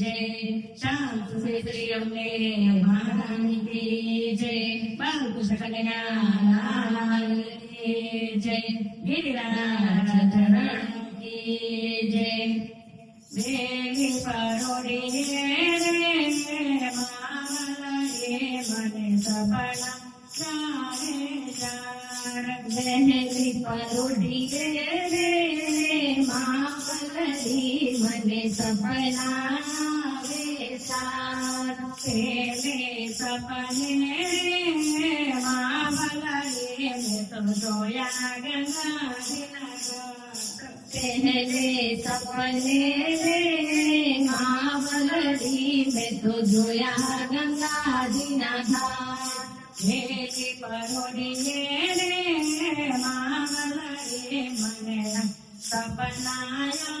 जय शांत श्री अम्बे जय बाल जय गिरिराज जय देवी परोड़ी रे मन सपना चाहे चार देवी रे माला ये सपनावे माँ में तो गंगा पहले सपने रे माँ में तो जोया गंगा दिना था मेरी परोड़िए रे माँ सपनाया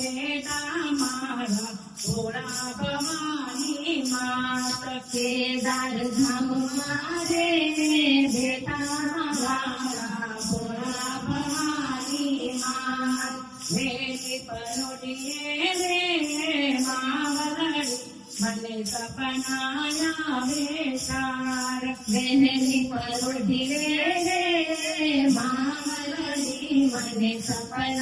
रहेगा मारा थोड़ा बमानी मात के दर धम मारे बेटा मारा थोड़ा बमानी मार मेरी परोड़िए रे मावलड़ी मन सपनाया बेचार मेरी परोड़िए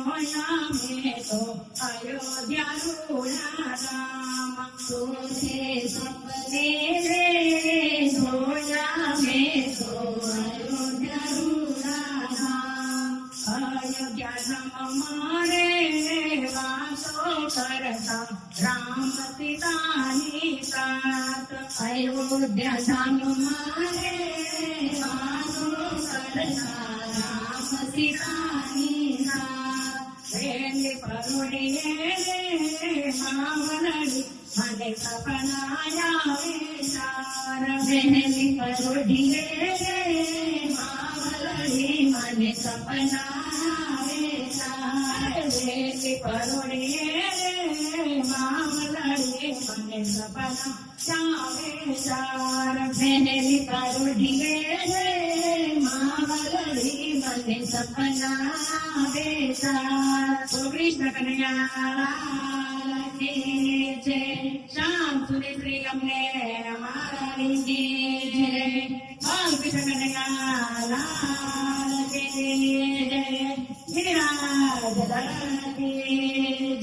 मोना में तो अयोध्या रोना राम तो सपने रे सोना में तो अयोध्या रोना राम अयोध्या राम हमारे वासो करता राम पिता ने साथ अयोध्या राम हमारे वासो करता राम पिता ने వేలి పరుడినే మామనడి మన సపనాయాసార వేలి పరుడినే మామనడి మన సపనాయాసార వేలి పరుడినే మామనడి మన సపనాయాసార వేలి పరుడినే మామనడి सपना बेसा गोविंद कन्या श्याम सुनी श्री गमने हमारी जी जय। गोविंद कन्या लाल जय। जय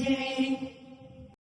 जय।